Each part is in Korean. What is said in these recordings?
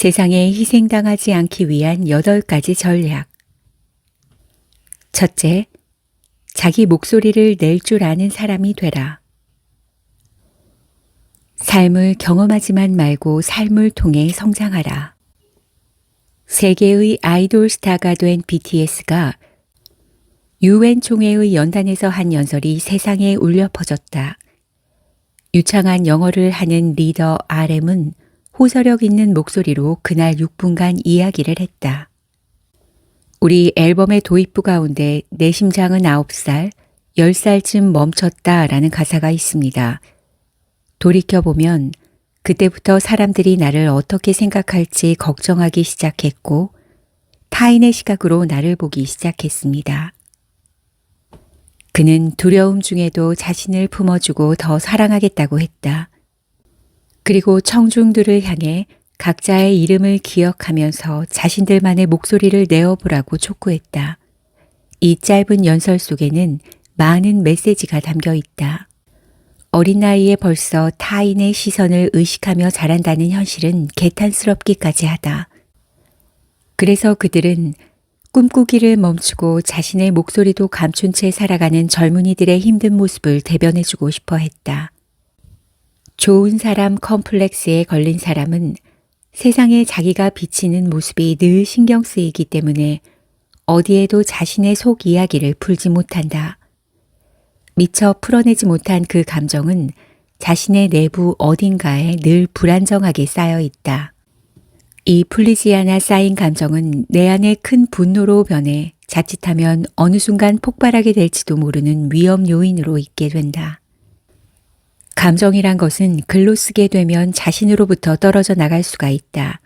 세상에 희생당하지 않기 위한 여덟 가지 전략. 첫째, 자기 목소리를 낼 줄 아는 사람이 되라. 삶을 경험하지만 말고 삶을 통해 성장하라. 세계의 아이돌 스타가 된 BTS가 유엔 총회의 연단에서 한 연설이 세상에 울려 퍼졌다. 유창한 영어를 하는 리더 RM은 호소력 있는 목소리로 그날 6분간 이야기를 했다. 우리 앨범의 도입부 가운데 내 심장은 9살, 10살쯤 멈췄다 라는 가사가 있습니다. 돌이켜보면 그때부터 사람들이 나를 어떻게 생각할지 걱정하기 시작했고 타인의 시각으로 나를 보기 시작했습니다. 그는 두려움 중에도 자신을 품어주고 더 사랑하겠다고 했다. 그리고 청중들을 향해 각자의 이름을 기억하면서 자신들만의 목소리를 내어보라고 촉구했다. 이 짧은 연설 속에는 많은 메시지가 담겨 있다. 어린 나이에 벌써 타인의 시선을 의식하며 자란다는 현실은 개탄스럽기까지 하다. 그래서 그들은 꿈꾸기를 멈추고 자신의 목소리도 감춘 채 살아가는 젊은이들의 힘든 모습을 대변해주고 싶어 했다. 좋은 사람 컴플렉스에 걸린 사람은 세상에 자기가 비치는 모습이 늘 신경 쓰이기 때문에 어디에도 자신의 속 이야기를 풀지 못한다. 미처 풀어내지 못한 그 감정은 자신의 내부 어딘가에 늘 불안정하게 쌓여 있다. 이 풀리지 않아 쌓인 감정은 내 안에 큰 분노로 변해 자칫하면 어느 순간 폭발하게 될지도 모르는 위험 요인으로 있게 된다. 감정이란 것은 글로 쓰게 되면 자신으로부터 떨어져 나갈 수가 있다.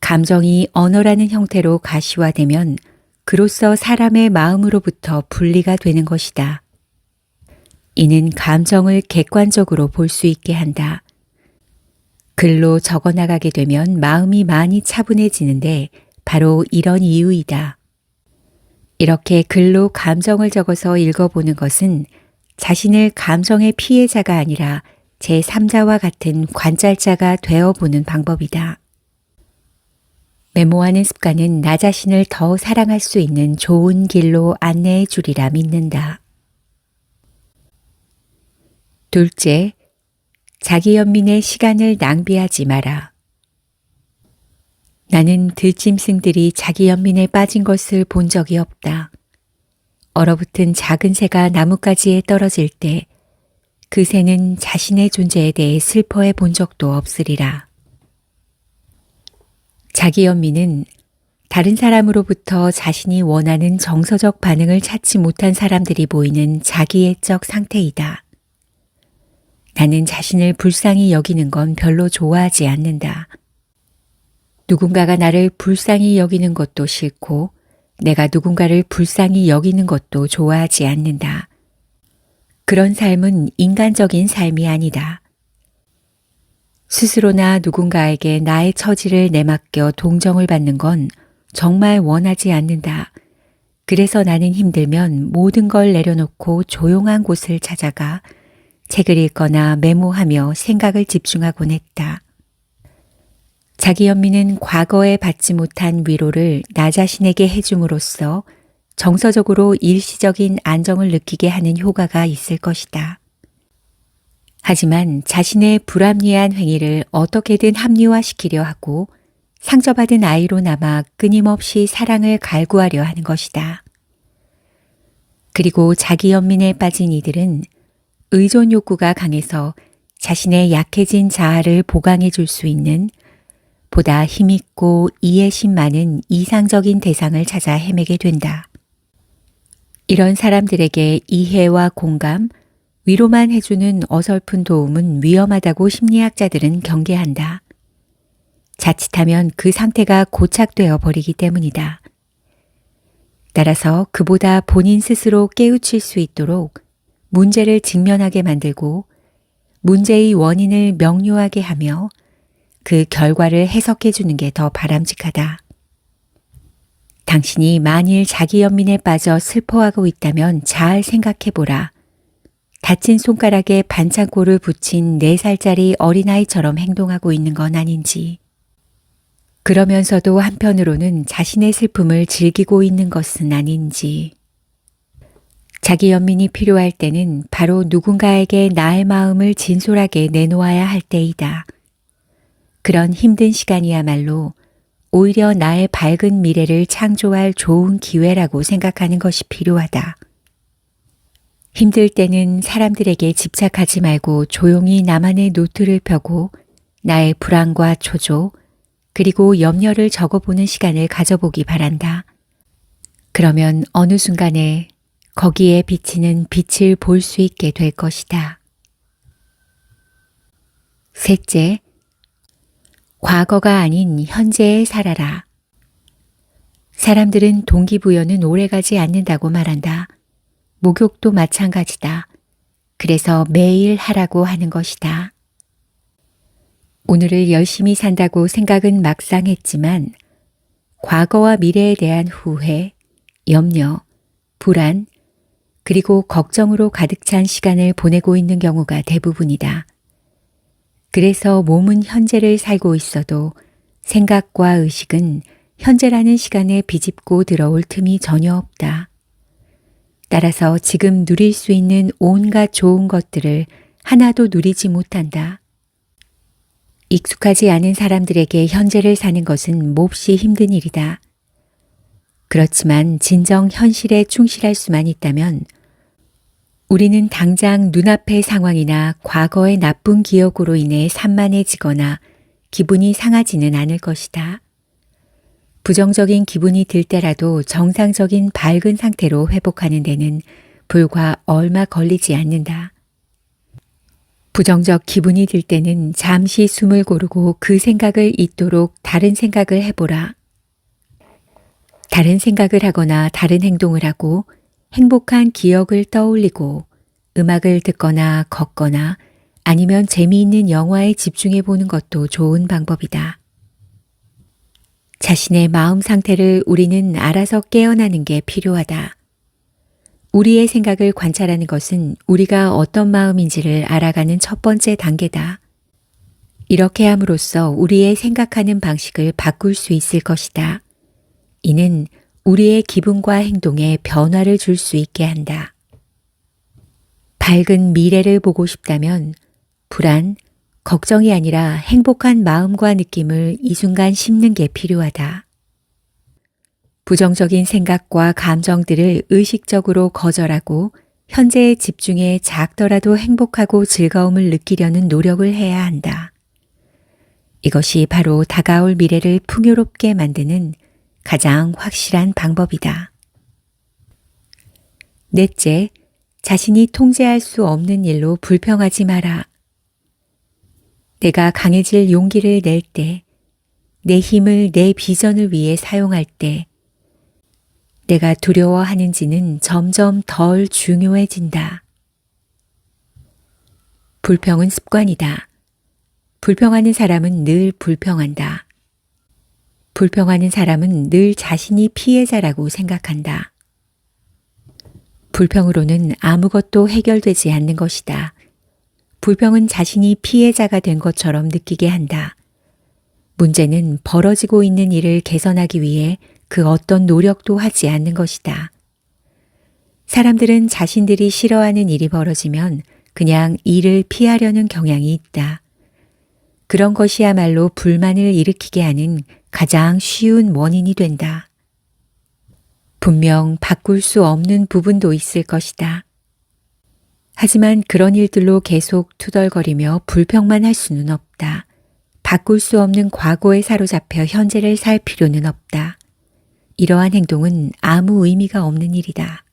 감정이 언어라는 형태로 가시화되면 그로써 사람의 마음으로부터 분리가 되는 것이다. 이는 감정을 객관적으로 볼 수 있게 한다. 글로 적어 나가게 되면 마음이 많이 차분해지는데 바로 이런 이유이다. 이렇게 글로 감정을 적어서 읽어보는 것은 자신을 감정의 피해자가 아니라 제3자와 같은 관찰자가 되어보는 방법이다. 메모하는 습관은 나 자신을 더 사랑할 수 있는 좋은 길로 안내해 주리라 믿는다. 둘째, 자기 연민의 시간을 낭비하지 마라. 나는 들짐승들이 자기 연민에 빠진 것을 본 적이 없다. 얼어붙은 작은 새가 나뭇가지에 떨어질 때 그 새는 자신의 존재에 대해 슬퍼해 본 적도 없으리라. 자기 연민은 다른 사람으로부터 자신이 원하는 정서적 반응을 찾지 못한 사람들이 보이는 자기애적 상태이다. 나는 자신을 불쌍히 여기는 건 별로 좋아하지 않는다. 누군가가 나를 불쌍히 여기는 것도 싫고 내가 누군가를 불쌍히 여기는 것도 좋아하지 않는다. 그런 삶은 인간적인 삶이 아니다. 스스로나 누군가에게 나의 처지를 내맡겨 동정을 받는 건 정말 원하지 않는다. 그래서 나는 힘들면 모든 걸 내려놓고 조용한 곳을 찾아가 책을 읽거나 메모하며 생각을 집중하곤 했다. 자기 연민은 과거에 받지 못한 위로를 나 자신에게 해줌으로써 정서적으로 일시적인 안정을 느끼게 하는 효과가 있을 것이다. 하지만 자신의 불합리한 행위를 어떻게든 합리화시키려 하고 상처받은 아이로 남아 끊임없이 사랑을 갈구하려 하는 것이다. 그리고 자기 연민에 빠진 이들은 의존 욕구가 강해서 자신의 약해진 자아를 보강해 줄 수 있는 보다 힘있고 이해심 많은 이상적인 대상을 찾아 헤매게 된다. 이런 사람들에게 이해와 공감, 위로만 해주는 어설픈 도움은 위험하다고 심리학자들은 경계한다. 자칫하면 그 상태가 고착되어 버리기 때문이다. 따라서 그보다 본인 스스로 깨우칠 수 있도록 문제를 직면하게 만들고 문제의 원인을 명료하게 하며 그 결과를 해석해 주는 게 더 바람직하다. 당신이 만일 자기 연민에 빠져 슬퍼하고 있다면 잘 생각해 보라. 다친 손가락에 반창고를 붙인 4살짜리 어린아이처럼 행동하고 있는 건 아닌지. 그러면서도 한편으로는 자신의 슬픔을 즐기고 있는 것은 아닌지. 자기 연민이 필요할 때는 바로 누군가에게 나의 마음을 진솔하게 내놓아야 할 때이다. 그런 힘든 시간이야말로 오히려 나의 밝은 미래를 창조할 좋은 기회라고 생각하는 것이 필요하다. 힘들 때는 사람들에게 집착하지 말고 조용히 나만의 노트를 펴고 나의 불안과 초조, 그리고 염려를 적어보는 시간을 가져보기 바란다. 그러면 어느 순간에 거기에 비치는 빛을 볼 수 있게 될 것이다. 셋째, 과거가 아닌 현재에 살아라. 사람들은 동기부여는 오래가지 않는다고 말한다. 목욕도 마찬가지다. 그래서 매일 하라고 하는 것이다. 오늘을 열심히 산다고 생각은 막상 했지만 과거와 미래에 대한 후회, 염려, 불안, 그리고 걱정으로 가득 찬 시간을 보내고 있는 경우가 대부분이다. 그래서 몸은 현재를 살고 있어도 생각과 의식은 현재라는 시간에 비집고 들어올 틈이 전혀 없다. 따라서 지금 누릴 수 있는 온갖 좋은 것들을 하나도 누리지 못한다. 익숙하지 않은 사람들에게 현재를 사는 것은 몹시 힘든 일이다. 그렇지만 진정 현실에 충실할 수만 있다면 우리는 당장 눈앞의 상황이나 과거의 나쁜 기억으로 인해 산만해지거나 기분이 상하지는 않을 것이다. 부정적인 기분이 들 때라도 정상적인 밝은 상태로 회복하는 데는 불과 얼마 걸리지 않는다. 부정적 기분이 들 때는 잠시 숨을 고르고 그 생각을 잊도록 다른 생각을 해보라. 다른 생각을 하거나 다른 행동을 하고 행복한 기억을 떠올리고 음악을 듣거나 걷거나 아니면 재미있는 영화에 집중해 보는 것도 좋은 방법이다. 자신의 마음 상태를 우리는 알아서 깨어나는 게 필요하다. 우리의 생각을 관찰하는 것은 우리가 어떤 마음인지를 알아가는 첫 번째 단계다. 이렇게 함으로써 우리의 생각하는 방식을 바꿀 수 있을 것이다. 이는 우리의 기분과 행동에 변화를 줄 수 있게 한다. 밝은 미래를 보고 싶다면 불안, 걱정이 아니라 행복한 마음과 느낌을 이 순간 심는 게 필요하다. 부정적인 생각과 감정들을 의식적으로 거절하고 현재에 집중해 작더라도 행복하고 즐거움을 느끼려는 노력을 해야 한다. 이것이 바로 다가올 미래를 풍요롭게 만드는 가장 확실한 방법이다. 넷째, 자신이 통제할 수 없는 일로 불평하지 마라. 내가 강해질 용기를 낼 때, 내 힘을 내 비전을 위해 사용할 때, 내가 두려워하는지는 점점 덜 중요해진다. 불평은 습관이다. 불평하는 사람은 늘 불평한다. 불평하는 사람은 늘 자신이 피해자라고 생각한다. 불평으로는 아무것도 해결되지 않는 것이다. 불평은 자신이 피해자가 된 것처럼 느끼게 한다. 문제는 벌어지고 있는 일을 개선하기 위해 그 어떤 노력도 하지 않는 것이다. 사람들은 자신들이 싫어하는 일이 벌어지면 그냥 일을 피하려는 경향이 있다. 그런 것이야말로 불만을 일으키게 하는 가장 쉬운 원인이 된다. 분명 바꿀 수 없는 부분도 있을 것이다. 하지만 그런 일들로 계속 투덜거리며 불평만 할 수는 없다. 바꿀 수 없는 과거에 사로잡혀 현재를 살 필요는 없다. 이러한 행동은 아무 의미가 없는 일이다.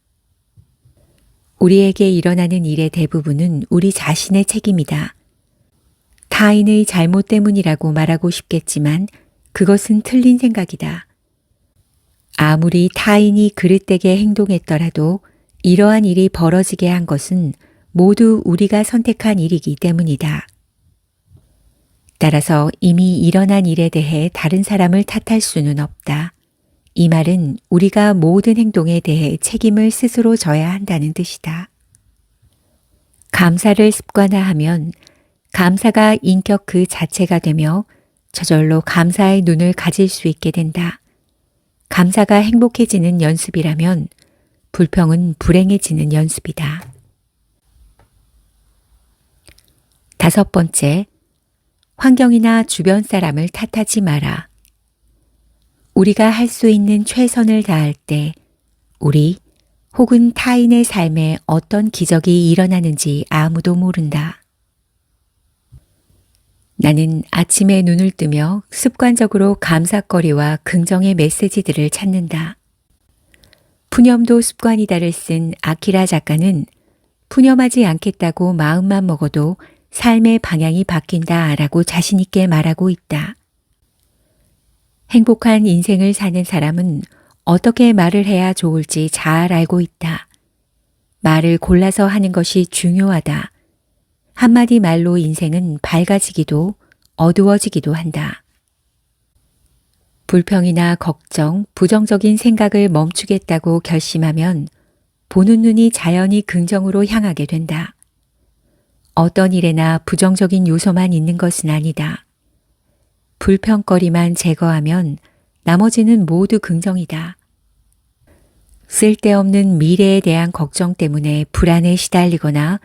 우리에게 일어나는 일의 대부분은 우리 자신의 책임이다. 타인의 잘못 때문이라고 말하고 싶겠지만 그것은 틀린 생각이다. 아무리 타인이 그릇되게 행동했더라도 이러한 일이 벌어지게 한 것은 모두 우리가 선택한 일이기 때문이다. 따라서 이미 일어난 일에 대해 다른 사람을 탓할 수는 없다. 이 말은 우리가 모든 행동에 대해 책임을 스스로 져야 한다는 뜻이다. 감사를 습관화하면 감사가 인격 그 자체가 되며 저절로 감사의 눈을 가질 수 있게 된다. 감사가 행복해지는 연습이라면 불평은 불행해지는 연습이다. 다섯 번째, 환경이나 주변 사람을 탓하지 마라. 우리가 할 수 있는 최선을 다할 때 우리 혹은 타인의 삶에 어떤 기적이 일어나는지 아무도 모른다. 나는 아침에 눈을 뜨며 습관적으로 감사거리와 긍정의 메시지들을 찾는다. 푸념도 습관이다를 쓴 아키라 작가는 푸념하지 않겠다고 마음만 먹어도 삶의 방향이 바뀐다 라고 자신있게 말하고 있다. 행복한 인생을 사는 사람은 어떻게 말을 해야 좋을지 잘 알고 있다. 말을 골라서 하는 것이 중요하다. 한마디 말로 인생은 밝아지기도 어두워지기도 한다. 불평이나 걱정, 부정적인 생각을 멈추겠다고 결심하면 보는 눈이 자연히 긍정으로 향하게 된다. 어떤 일에나 부정적인 요소만 있는 것은 아니다. 불평거리만 제거하면 나머지는 모두 긍정이다. 쓸데없는 미래에 대한 걱정 때문에 불안에 시달리거나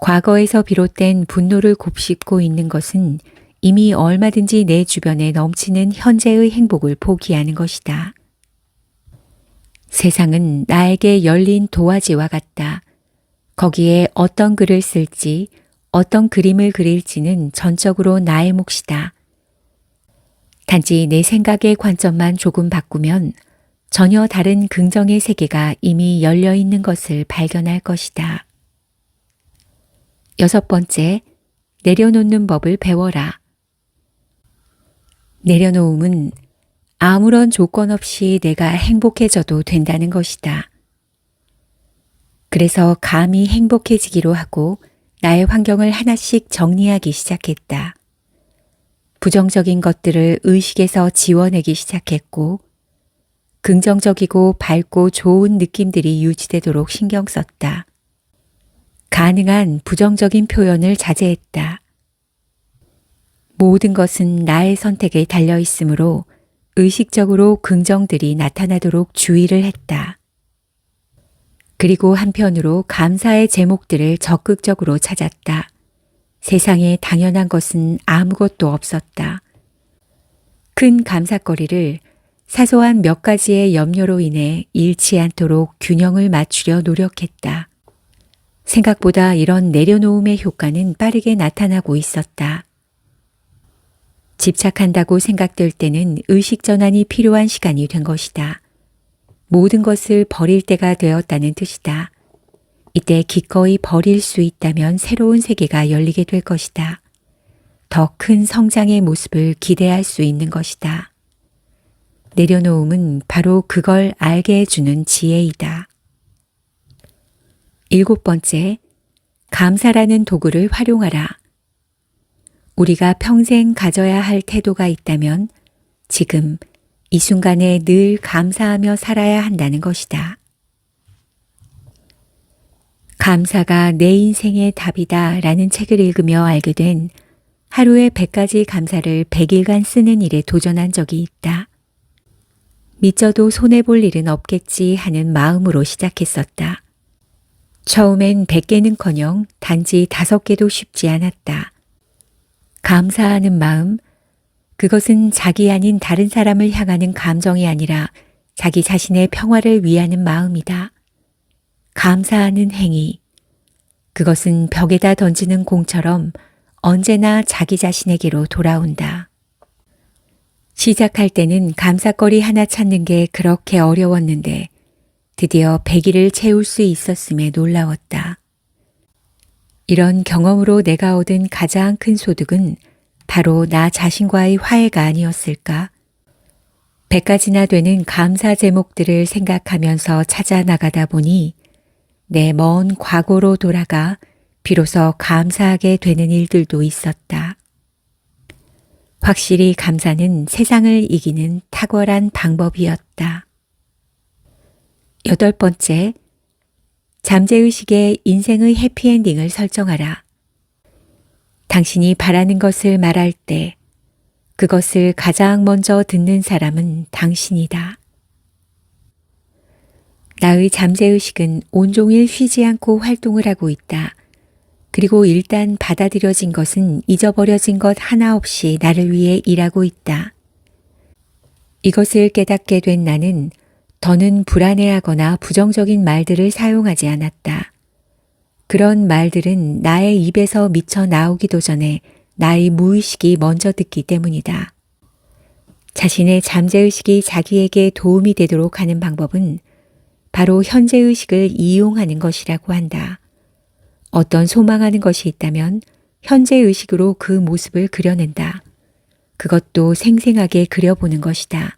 과거에서 비롯된 분노를 곱씹고 있는 것은 이미 얼마든지 내 주변에 넘치는 현재의 행복을 포기하는 것이다. 세상은 나에게 열린 도화지와 같다. 거기에 어떤 글을 쓸지, 어떤 그림을 그릴지는 전적으로 나의 몫이다. 단지 내 생각의 관점만 조금 바꾸면 전혀 다른 긍정의 세계가 이미 열려 있는 것을 발견할 것이다. 여섯 번째, 내려놓는 법을 배워라. 내려놓음은 아무런 조건 없이 내가 행복해져도 된다는 것이다. 그래서 감히 행복해지기로 하고 나의 환경을 하나씩 정리하기 시작했다. 부정적인 것들을 의식에서 지워내기 시작했고, 긍정적이고 밝고 좋은 느낌들이 유지되도록 신경 썼다. 가능한 부정적인 표현을 자제했다. 모든 것은 나의 선택에 달려 있으므로 의식적으로 긍정들이 나타나도록 주의를 했다. 그리고 한편으로 감사의 제목들을 적극적으로 찾았다. 세상에 당연한 것은 아무것도 없었다. 큰 감사거리를 사소한 몇 가지의 염려로 인해 잃지 않도록 균형을 맞추려 노력했다. 생각보다 이런 내려놓음의 효과는 빠르게 나타나고 있었다. 집착한다고 생각될 때는 의식 전환이 필요한 시간이 된 것이다. 모든 것을 버릴 때가 되었다는 뜻이다. 이때 기꺼이 버릴 수 있다면 새로운 세계가 열리게 될 것이다. 더 큰 성장의 모습을 기대할 수 있는 것이다. 내려놓음은 바로 그걸 알게 해주는 지혜이다. 일곱 번째, 감사라는 도구를 활용하라. 우리가 평생 가져야 할 태도가 있다면 지금 이 순간에 늘 감사하며 살아야 한다는 것이다. 감사가 내 인생의 답이다 라는 책을 읽으며 알게 된 하루에 100가지 감사를 100일간 쓰는 일에 도전한 적이 있다. 미쳐도 손해볼 일은 없겠지 하는 마음으로 시작했었다. 처음엔 100개는 커녕 단지 5개도 쉽지 않았다. 감사하는 마음, 그것은 자기 아닌 다른 사람을 향하는 감정이 아니라 자기 자신의 평화를 위하는 마음이다. 감사하는 행위, 그것은 벽에다 던지는 공처럼 언제나 자기 자신에게로 돌아온다. 시작할 때는 감사거리 하나 찾는 게 그렇게 어려웠는데 드디어 100일을 채울 수 있었음에 놀라웠다. 이런 경험으로 내가 얻은 가장 큰 소득은 바로 나 자신과의 화해가 아니었을까? 100가지나 되는 감사 제목들을 생각하면서 찾아 나가다 보니 내 먼 과거로 돌아가 비로소 감사하게 되는 일들도 있었다. 확실히 감사는 세상을 이기는 탁월한 방법이었다. 여덟 번째, 잠재의식에 인생의 해피엔딩을 설정하라. 당신이 바라는 것을 말할 때 그것을 가장 먼저 듣는 사람은 당신이다. 나의 잠재의식은 온종일 쉬지 않고 활동을 하고 있다. 그리고 일단 받아들여진 것은 잊어버려진 것 하나 없이 나를 위해 일하고 있다. 이것을 깨닫게 된 나는 더는 불안해하거나 부정적인 말들을 사용하지 않았다. 그런 말들은 나의 입에서 미쳐 나오기도 전에 나의 무의식이 먼저 듣기 때문이다. 자신의 잠재의식이 자기에게 도움이 되도록 하는 방법은 바로 현재의식을 이용하는 것이라고 한다. 어떤 소망하는 것이 있다면 현재의식으로 그 모습을 그려낸다. 그것도 생생하게 그려보는 것이다.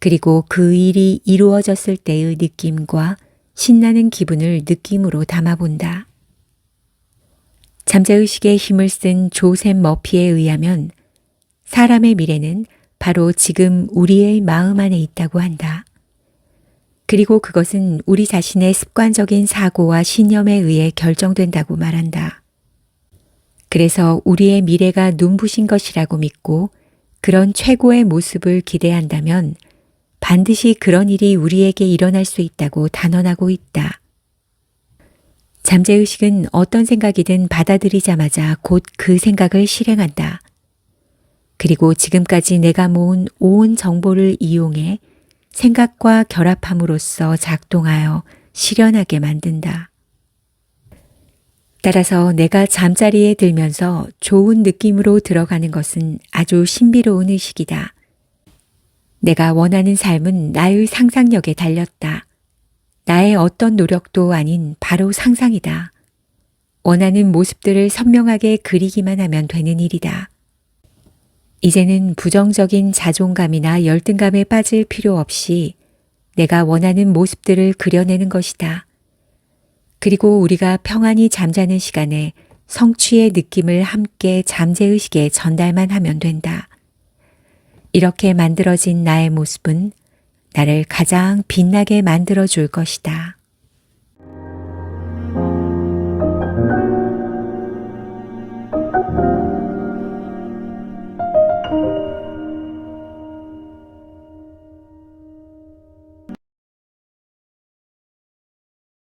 그리고 그 일이 이루어졌을 때의 느낌과 신나는 기분을 느낌으로 담아본다. 잠재의식에 힘을 쓴 조셉 머피에 의하면 사람의 미래는 바로 지금 우리의 마음 안에 있다고 한다. 그리고 그것은 우리 자신의 습관적인 사고와 신념에 의해 결정된다고 말한다. 그래서 우리의 미래가 눈부신 것이라고 믿고 그런 최고의 모습을 기대한다면 반드시 그런 일이 우리에게 일어날 수 있다고 단언하고 있다. 잠재의식은 어떤 생각이든 받아들이자마자 곧 그 생각을 실행한다. 그리고 지금까지 내가 모은 온 정보를 이용해 생각과 결합함으로써 작동하여 실현하게 만든다. 따라서 내가 잠자리에 들면서 좋은 느낌으로 들어가는 것은 아주 신비로운 의식이다. 내가 원하는 삶은 나의 상상력에 달렸다. 나의 어떤 노력도 아닌 바로 상상이다. 원하는 모습들을 선명하게 그리기만 하면 되는 일이다. 이제는 부정적인 자존감이나 열등감에 빠질 필요 없이 내가 원하는 모습들을 그려내는 것이다. 그리고 우리가 평안히 잠자는 시간에 성취의 느낌을 함께 잠재의식에 전달만 하면 된다. 이렇게 만들어진 나의 모습은 나를 가장 빛나게 만들어 줄 것이다.